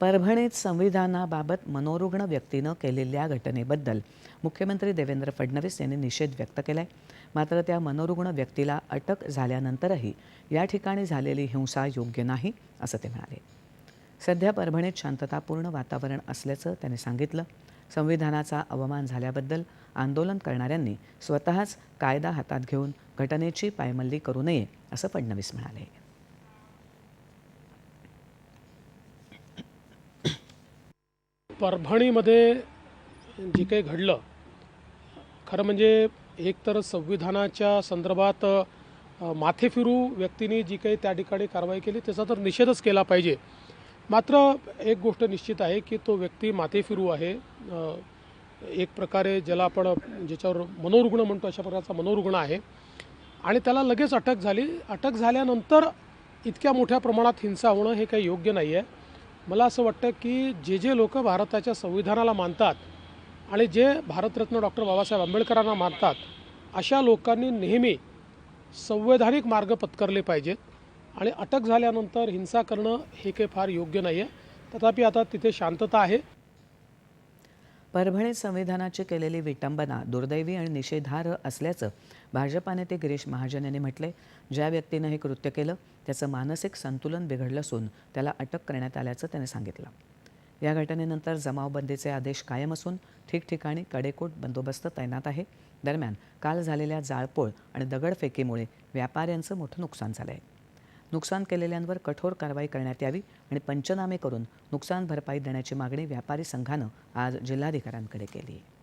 परभणीत संविधानाबाबत मनोरुग्ण व्यक्तीनं केलेल्या घटनेबद्दल मुख्यमंत्री देवेंद्र फडणवीस यांनी निषेध व्यक्त केलाय. मात्र त्या मनोरुग्ण व्यक्तीला अटक झाल्यानंतरही या ठिकाणी झालेली हिंसा योग्य नाही असं ते म्हणाले. सध्या परभणीत शांततापूर्ण वातावरण असल्याचं त्यांनी सांगितलं. संविधानाचा अवमान झाल्याबद्दल आंदोलन करणाऱ्यांनी स्वतःच कायदा हातात घेऊन घटनेची पायमल्ली करू नये असं फडणवीस म्हणाले. परभणीमध्ये जे काही घडलं खरं म्हणजे एकतर संविधानाच्या संदर्भात माथेफिरू व्यक्तीने जी काही त्या ठिकाणी कारवाई केली त्याचा तर निषेधच केला पाहिजे. मात्र एक गोष्ट निश्चित आहे की तो व्यक्ती माथेफिरू आहे. एक प्रकारे ज्याला आपण ज्याच्यावर मनोरुग्ण म्हणतो अशा प्रकारचा मनोरुग्ण आहे. आणि त्याला लगेच अटक झाली. अटक झाल्यानंतर इतक्या मोठ्या प्रमाणात हिंसा होणं हे काही योग्य नाही आहे मला असं वाटतं की जे जे लोक भारताच्या संविधानाला मानतात आणि जे भारतरत्न डॉक्टर बाबासाहेब आंबेडकरांना मानतात अशा लोकांनी नेहमी संवैधानिक मार्ग पत्करले पाहिजेत आणि अटक झाल्यानंतर हिंसा करणं हे काही फार योग्य नाही आहे तथापि आता तिथे शांतता आहे. परभणीत संविधानाची केलेली विटंबना दुर्दैवी आणि निषेधार्ह असल्याचं भाजपा नेते गिरीश महाजन यांनी म्हटले ज्या व्यक्तीनं हे कृत्य केलं त्याचं मानसिक संतुलन बिघडलं असून त्याला अटक करण्यात आल्याचं त्याने सांगितलं. या घटनेनंतर जमावबंदीचे आदेश कायम असून ठिकठिकाणी कडेकोट बंदोबस्त तैनात आहे. दरम्यान काल झालेल्या जाळपोळ आणि दगडफेकीमुळे व्यापाऱ्यांचं मोठं नुकसान झालं आहे नुकसान केलेल्यांवर कठोर कारवाई करण्यात यावी आणि पंचनामे करून नुकसान भरपाई देण्याची मागणी व्यापारी संघानं आज जिल्हाधिकाऱ्यांकडे केली. आहे